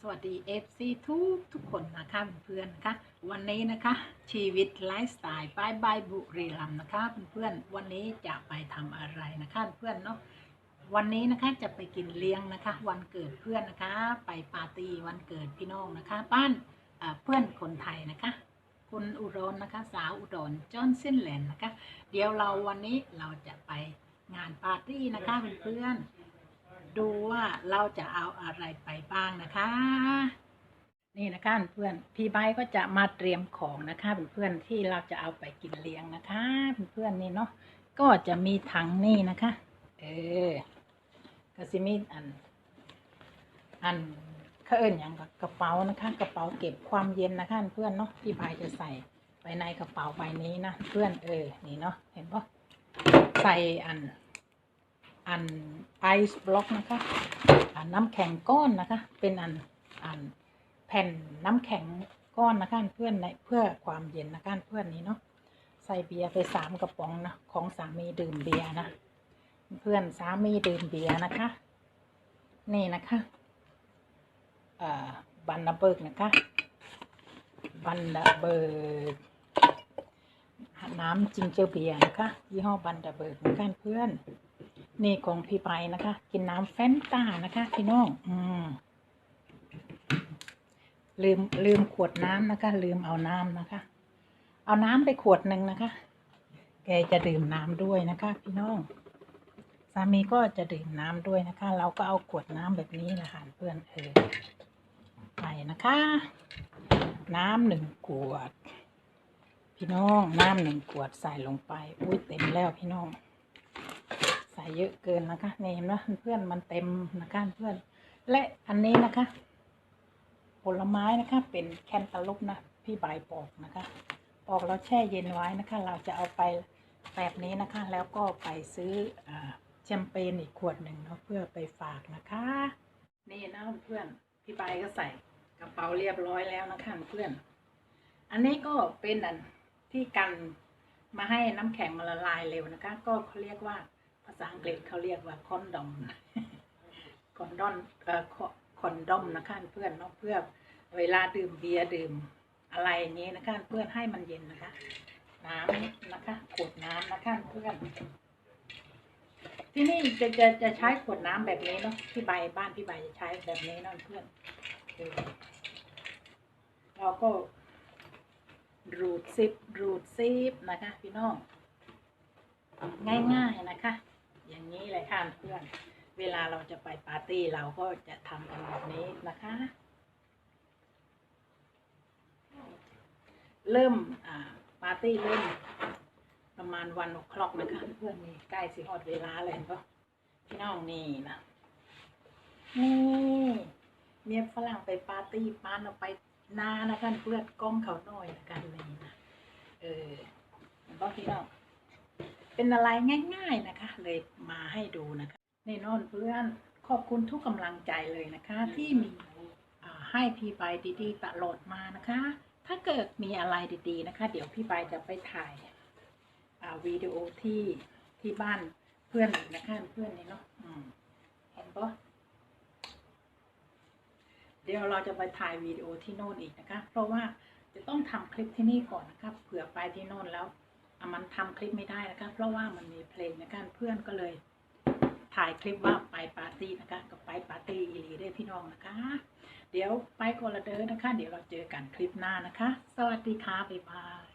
สวัสดี FC ทุกทุกคนนะคะเพื่อนๆนะคะวันนี้นะคะชีวิตไลฟ์สไตล์บายบายบุรีรัมนะคะเพื่อนๆวันนี้จะไปทำอะไรนะคะเพื่อนเนาะวันนี้นะคะจะไปกินเลี้ยงนะคะ วันเกิดเพื่อนนะคะ ไปปาร์ตี้วันเกิดพี่น้องนะคะ บ้านเพื่อนคนไทยนะคะ คุณอุรนะคะ สาวอุดรจอห์นสินแลนด์นะคะ เดี๋ยวเราวันนี้เราจะไปงานปาร์ตี้นะคะเพื่อนๆ ดูว่าเราจะเอาอะไรไปบ้างนะคะ นี่นะคะเพื่อนพี่ไบก็จะมาเตรียมของนะคะเพื่อนๆที่เราจะเอาไปกินเลี้ยงนะคะเพื่อนๆนี่เนาะก็จะมีถังนี่นะคะ เออก็สิมีอัน อันเขาเอิญอย่างกับกระเป๋านะคะ กระเป๋าเก็บความเย็นนะคะเพื่อนเนาะพี่ไบจะใส่ไปในกระเป๋าใบนี้นะเพื่อนเออนี่เนาะเห็นปะใส่อัน อันไอซ์บล็อกนะคะอันน้ำแข็งก้อนนะคะ เป็นอันอันแผ่นน้ำแข็งก้อนนะคะเพื่อนในเพื่อความเย็นนะคะเพื่อนนี้เนาะใส่เบียร์ไปสามกระป๋องนะของสามีดื่มเบียร์นะเพื่อนสามีดื่มเบียร์นะคะ นี่นะคะเอ่อบันดาเบิร์กนะคะบันดาเบิร์กน้ำจิงเจอร์เบียร์นะคะยี่ห้อบันดาเบิร์กนะคะเพื่อน นี่ของพี่ไปนะคะ กินน้ำแฟนตานะคะพี่น้องอืมลืมลืมขวดน้ำนะคะ ลืมเอาน้ำนะคะ เอาน้ำไปขวดหนึ่งนะคะ แกจะดื่มน้ำด้วยนะคะ พี่น้องสามีก็จะดื่มน้ำด้วยนะคะ เราก็เอาขวดน้ำแบบนี้แหละค่ะเพื่อนเออไปนะคะ น้ำหนึ่งขวด พี่น้องน้ำหนึ่งขวดใส่ลงไปอุ้ยเต็มแล้วพี่น้อง ส่เยอะเกินนะคะเนี่เห็นไหมเพื่อนมันเต็มนะคะเพื่อน และอันนี้นะคะ ผลไม้นะคะเป็นแคนตาลูปนะพี่ใบปอกนะคะปอกแล้วแช่เย็นไว้นะคะ เราจะเอาไปแบบนี้นะคะ แล้วก็ไปซื้อแชมเปญอีกขวดหนึ่งเนาะเพื่อไปฝากนะคะ นี่นะเพื่อนพี่ใบก็ใส่กระเป๋าเรียบร้อยแล้วนะคะเพื่อน อันนี้ก็เป็นอันที่กันมาให้น้ำแข็งมันละลายเร็วนะคะ ก็เขาเรียกว่าาษาอังกฤษเขาเรียกว่าคอนดอมคอนดอนเอ่อคอนดอมนะคะเพื่อนเนาะเพื่อเวลาดื่มเบียร์ดื่มอะไรอย่างนี้นะคะเพื่อนให้มันเย็นนะคะ น้ำนะคะขวดน้ำนะคะเพื่อนที่นี่จะจะจะใช้ขวดน้ำแบบนี้เนาะพี่ใบบ้านพี่ใบจะใช้แบบนี้เนาะเพื่อนเราก็ รูดซิปรูดซิปนะคะ พี่น้อง ง่ายๆนะคะ อย่างนี้เลยค่ะเพื่อน เวลาเราจะไปปาร์ตี้เราก็จะทำกันแบบนี้นะคะ เริ่มปาร์ตี้เริ่มประมาณวันอคลอกนะคะเพื่อนนี่ใกล้สิฮอดเวลาเลยเห็นปะพี่น้องนี่นะนี่เมียฝรั่งไปปาร์ตี้ปานเอาไปนานะคะเพื่อนกล้องเขาหน่อยนะคะนี่นะเออเห็นปะพี่น้อง เป็นอะไรง่าย ๆนะคะ เลยมาให้ดูนะคะแน่นอนเพื่อนขอบคุณทุกกำลังใจเลยนะคะ ที่มีอ่าให้พี่ใบดีๆตลอดมานะคะ ถ้าเกิดมีอะไรดีๆนะคะ เดี๋ยวพี่ใบจะไปถ่ายอ่าวิดีโอที่ที่บ้านเพื่อนอีกนะคะเพื่อนนี่เนาะอืมเห็นปะเดี๋ยวเราจะไปถ่ายวิดีโอที่โน่นอีกนะคะ เพราะว่าจะต้องทำคลิปที่นี่ก่อนนะคะเผื่อไปที่โน่นแล้วอะ มันทำคลิปไม่ได้นะคะ เพราะว่ามันมีเพลงนะคะเพื่อนก็เลยถ่ายคลิปว่าไปปาร์ตี้นะคะกับไปปาร์ตี้อีลีได้พี่น้องนะคะ เดี๋ยวไปก่อนละเด้อนะคะ เดี๋ยวเราเจอกันคลิปหน้านะคะ สวัสดีค่ะบ๊ายบาย